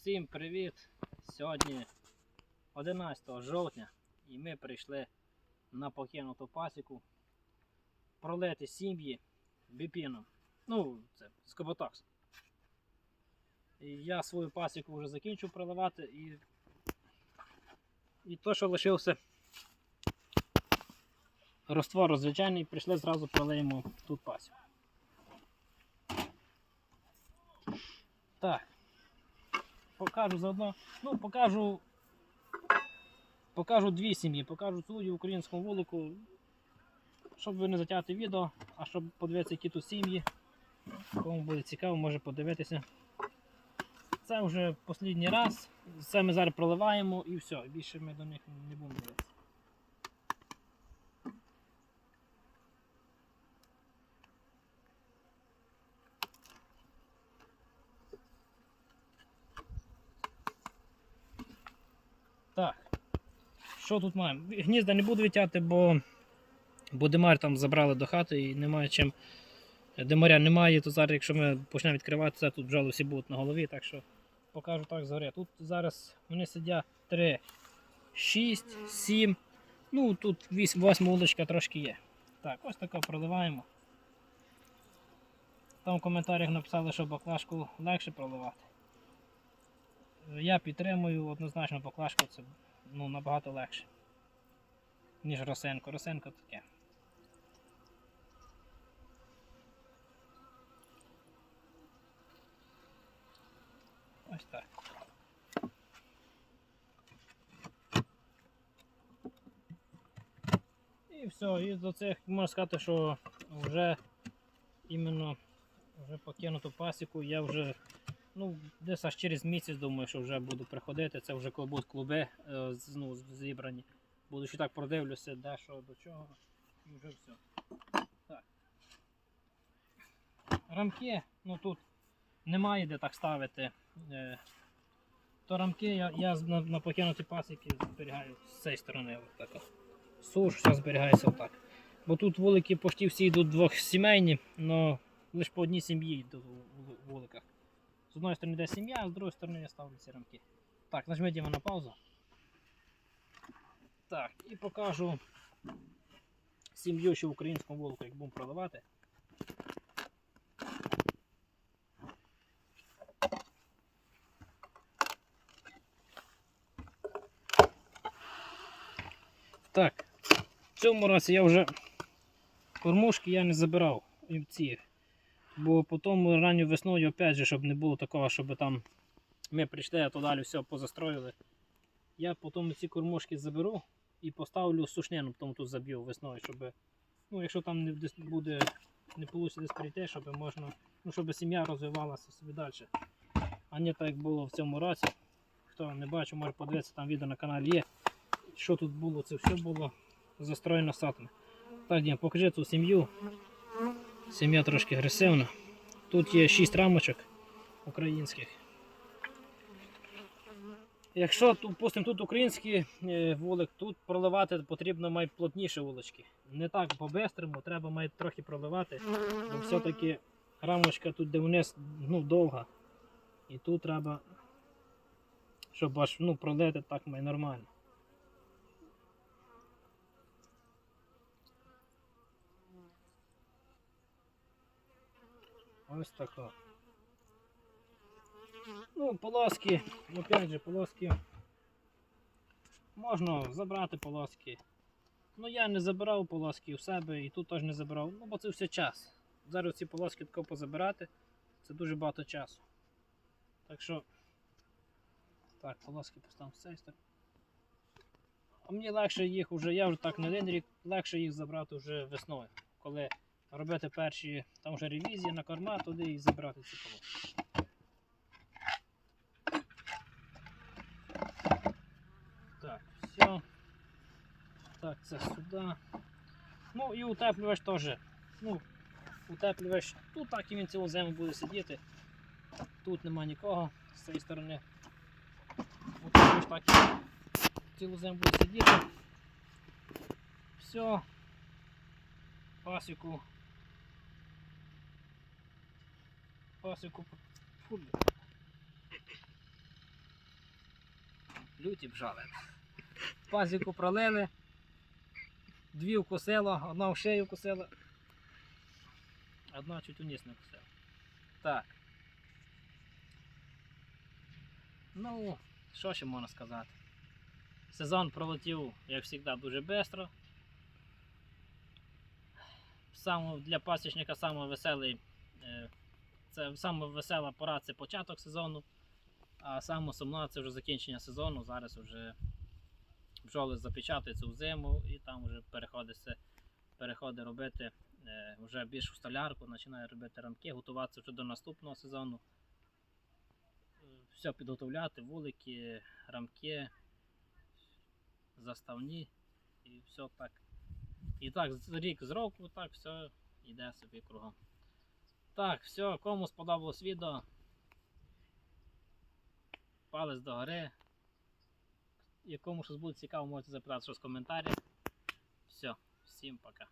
Всім привіт! Сьогодні 11 жовтня і ми прийшли на покинуту пасіку пролити сім'ї біпіном. Ну, це скоботокс. І я свою пасіку вже закінчив проливати і, і то, що лишився роствор звичайний, прийшли зразу пролиємо тут пасіку. Так покажу заодно. Ну, покажу. Покажу дві сім'ї, покажу судді в українському вулику, щоб ви не затягти відео, а щоб подивитися, які тут сім'ї. Кому буде цікаво, може подивитися. Це вже останній раз. Це ми зараз проливаємо і все. Більше ми до них не будемо Так. Що тут маємо? Гнізда не буду витягти, бо, бо там забрали до хати і немає чим. Димаря немає, то зараз, якщо ми почнемо відкривати це, тут бджоли всі будуть на голові, так що покажу так згори. Тут зараз вони сидять 3, 6, 7. Ну тут 8 вуличка трошки є. Так, ось тако проливаємо. Там в коментарях написали, що баклажку легше проливати. Я підтримую однозначно баклажку, це ну, набагато легше, ніж росенко. Росенко таке. Ось так. І все, і до цих можна сказати, що вже іменно вже покинуту пасіку я вже Ну, десь аж через місяць думаю, що вже буду приходити. Це вже коли будуть клуби е, ну, зібрані. Буду ще так продивлюся, де що до чого. І вже все. Так. Рамки, ну тут немає де так ставити. Е, то рамки я, я на, на покинуті пасіки зберігаю з цієї сторони. Отак. Суш, все зберігається отак. Бо тут вулики почти всі йдуть двохсімейні, але лише по одній сім'ї йдуть у вуликах. З одної сторони йде сім'я, а з другої сторони я ставлю ці рамки. Так, його на паузу. Так, і покажу сім'ю ще в українському вулику, як будемо продавати. Так, в цьому разі я вже кормушки я не забирав ці Бо потім ранньою весною, опять же, щоб не було такого, щоб там ми прийшли, а то далі все позастроїли. Я потім ці кормушки заберу і поставлю сушнину, потім тут заб'ю весною, щоб, ну, якщо там не буде, не вийде десь прийти, щоб можна, ну, щоб сім'я розвивалася собі далі. А не так як було в цьому році. Хто не бачив, може подивитися, там відео на каналі є. Що тут було, це все було застроєно сатами. Так, Дім, покажи ту сім'ю. Сім'я трошки агресивна. Тут є 6 рамочок українських. Якщо допустимо, тут український е, вулик, тут проливати потрібно має плотніше вулички. Не так по-бистрому, треба має трохи проливати, бо все-таки рамочка тут де вниз ну, довга. І тут треба, щоб аж ну, пролити так має нормально. Ось така. Ну, полоски, опять же, полоски. Можна забрати полоски. Ну я не забирав полоски у себе і тут теж не забирав, ну бо це все час. Зараз ці полоски тако позабирати, це дуже багато часу. Так що. Так, полоски поставимо з цієї. А мені легше їх вже, я вже так на один рік, легше їх забрати вже весною, коли робити перші там вже ревізії на корма, туди і забирати ці полоски. Так, все. Так, це сюди. Ну і утеплювач теж. Ну, утеплювач. Тут так і він цілу зиму буде сидіти. Тут нема нікого з цієї сторони. Утеплювач так і цілу зиму буде сидіти. Все. Пасіку. Пасіку. Фу, Люті бджоли. Пазіку пролили. Дві вкусило, одна в шею вкусила. Одна чуть у ніс не вкусила. Так. Ну, що ще можна сказати? Сезон пролетів, як завжди, дуже швидко. Саме для пасічника саме веселий, е, це саме весела пора це початок сезону, а саме сумна це вже закінчення сезону. Зараз вже бджоли запечатуються у зиму і там вже переходиться, переходить робити е, вже більш у столярку, починає робити рамки, готуватися вже до наступного сезону. Все підготовляти, вулики, рамки, заставні і все так. І так, рік з року, так все йде собі кругом. Так, все, кому сподобалось відео. Палець до гори. Якому щось буде цікаво, можете запитати щось в коментарі. Все, всім пока.